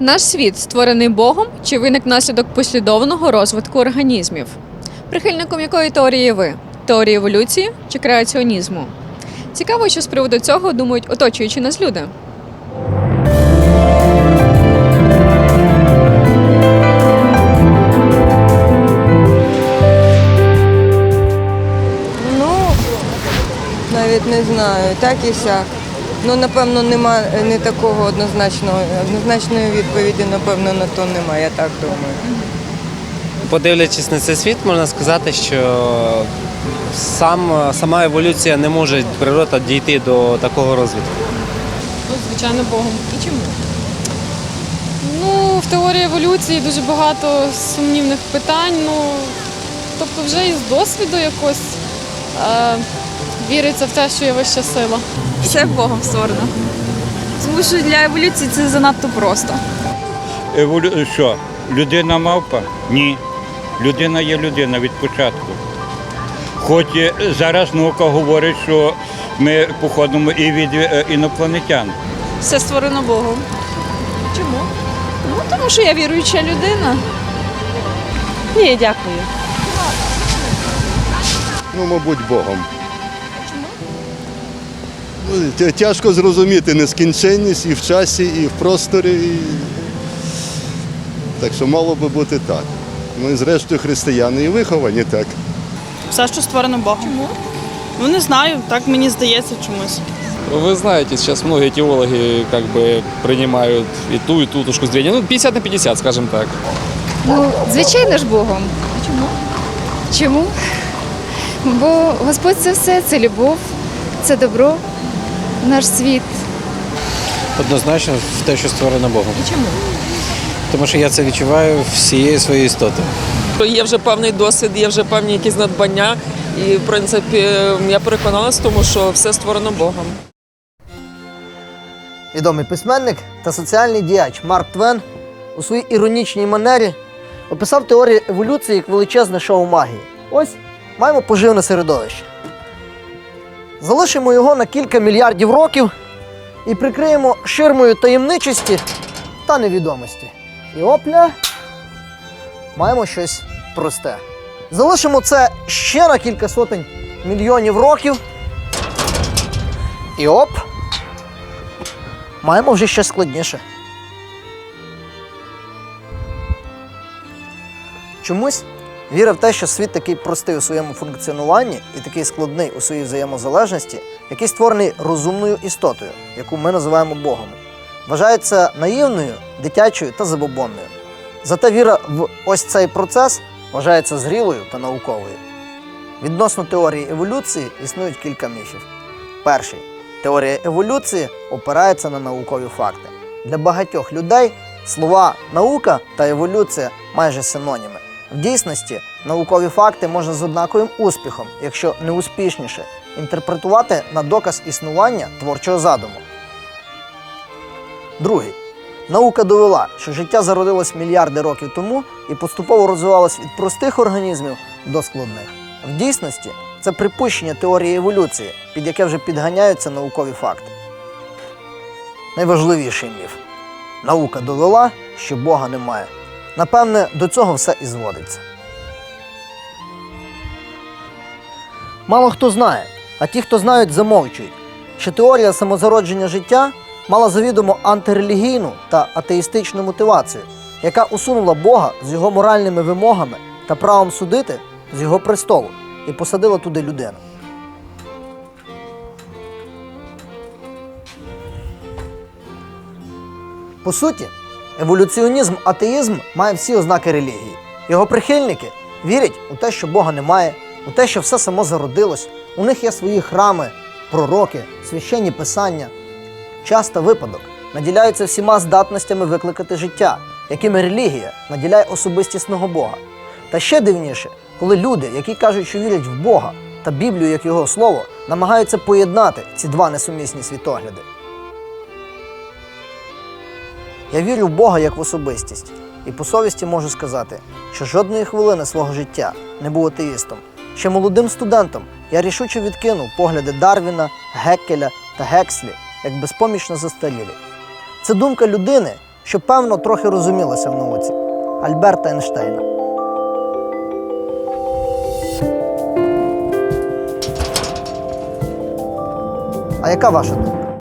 Наш світ створений Богом чи виник наслідок послідовного розвитку організмів? Прихильником якої теорії ви? Теорії еволюції чи креаціонізму? Цікаво, що з приводу цього думають оточуючі нас люди. Ну, навіть не знаю, так і сяк. Ну, напевно, нема не такого однозначного, однозначної відповіді, напевно, на то немає, я так думаю. Подивлячись на цей світ, можна сказати, що сам, сама еволюція не може природа дійти до такого розвитку. Ну, звичайно, Богом. І чому? Ну, в теорії еволюції дуже багато сумнівних питань. Ну, тобто вже із досвіду якось е, віриться в те, що є вища сила. Все Богом створено. Тому що для еволюції це занадто просто. Еволю... Що? Людина мавпа? Ні. Людина є людина від початку. Хоч е, зараз наука говорить, що ми походимо і від е, інопланетян. Все створено Богом. Чому? Ну, тому що я віруюча людина. Ні, дякую. Ну, мабуть, Богом. Ну, тя- Тяжко зрозуміти нескінченність і в часі, і в просторі. І... Так що мало би бути так. Ми, зрештою, християни і виховані так. Все, що створено Богом. Чому? Ну не знаю, так мені здається чомусь. Вы знаете, сейчас многие теологи как бы принимают и ту, и ту точку зрения. Ну, 50 на 50, скажем так. Ну, звичайно ж Богом. Чому? Чому? Бо Господь це все, це любов, це добро, наш світ. Однозначно в те, що створено Богом. І чому? Тому що я це відчуваю всією своєю істотою. Є вже певний досвід, є вже певні якісь надбання. І, в принципі, я переконалась в тому, що все створено Богом. Відомий письменник та соціальний діяч Марк Твен у своїй іронічній манері описав теорію еволюції як величезне шоу магії. Ось маємо поживне середовище. Залишимо його на кілька мільярдів років і прикриємо ширмою таємничості та невідомості. І опля маємо щось просте. Залишимо це ще на кілька сотень мільйонів років. І оп! маємо вже щось складніше. Чомусь віра в те, що світ такий простий у своєму функціонуванні і такий складний у своїй взаємозалежності, який створений розумною істотою, яку ми називаємо Богом, вважається наївною, дитячою та забобонною. Зате віра в ось цей процес вважається зрілою та науковою. Відносно теорії еволюції існують кілька міфів. Перший Теорія еволюції опирається на наукові факти. Для багатьох людей слова наука та еволюція майже синоніми. В дійсності наукові факти можна з однаковим успіхом, якщо не успішніше, інтерпретувати на доказ існування творчого задуму. Другий. Наука довела, що життя зародилось мільярди років тому і поступово розвивалось від простих організмів до складних. В дійсності це припущення теорії еволюції, під яке вже підганяються наукові факти. Найважливіший міф. Наука довела, що Бога немає. Напевне, до цього все і зводиться. Мало хто знає, а ті, хто знають, замовчують, що теорія самозародження життя мала завідомо антирелігійну та атеїстичну мотивацію, яка усунула Бога з його моральними вимогами та правом судити з його престолу і посадила туди людину. По суті, еволюціонізм атеїзм має всі ознаки релігії. Його прихильники вірять у те, що Бога немає, у те, що все само зародилось, у них є свої храми, пророки, священні писання. Часто випадок наділяються всіма здатностями викликати життя, якими релігія наділяє особистісного Бога. Та ще дивніше, коли люди, які кажуть, що вірять в Бога та Біблію як його слово, намагаються поєднати ці два несумісні світогляди. Я вірю в Бога як в особистість, і по совісті можу сказати, що жодної хвилини свого життя не був атеїстом. Ще молодим студентом я рішуче відкинув погляди Дарвіна, Геккеля та Гекслі як безпомічно застарілі. Це думка людини, що певно трохи розумілося в науці Альберта Ейнштейна. А яка ваша думка?